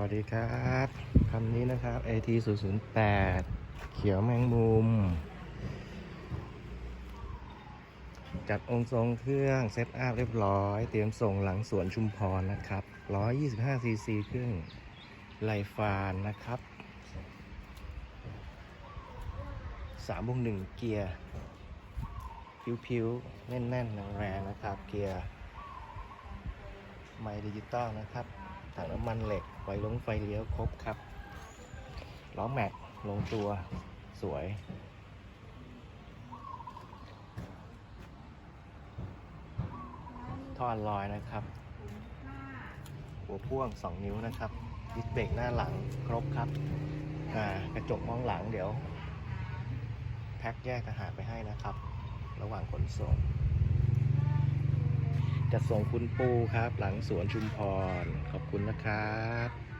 วัสดีครับคำนี้นะครับ AT 0 0 8เขียวแมงมุม จัดองค์ทรงเครื่องเซตอัพเรียบร้อย เตรียมส่งหลังสวนชุมพรนะครับ 125 ซีซีเครื่องไลฟานนะครับ3บวก1เกียร์ผิวๆ แน่นๆแรงๆนะครับ เกียร์ ไมดิจิตอลนะครับ ถังน้ำมันเหล็กไฟลงไฟเลี้ยวครบครับ ล้อแม็กลงตัวสวย ท่อลอยนะครับ หัวพ่วง 2 นิ้วนะครับดิสเบรกหน้าหลังครบครับอ่ากระจกมองหลังเดี๋ยว แพ็คแยกทหารไปให้นะครับ ระหว่างขนส่ง จะส่งคุณปูครับ หลังสวนชุมพร ขอบคุณนะครับ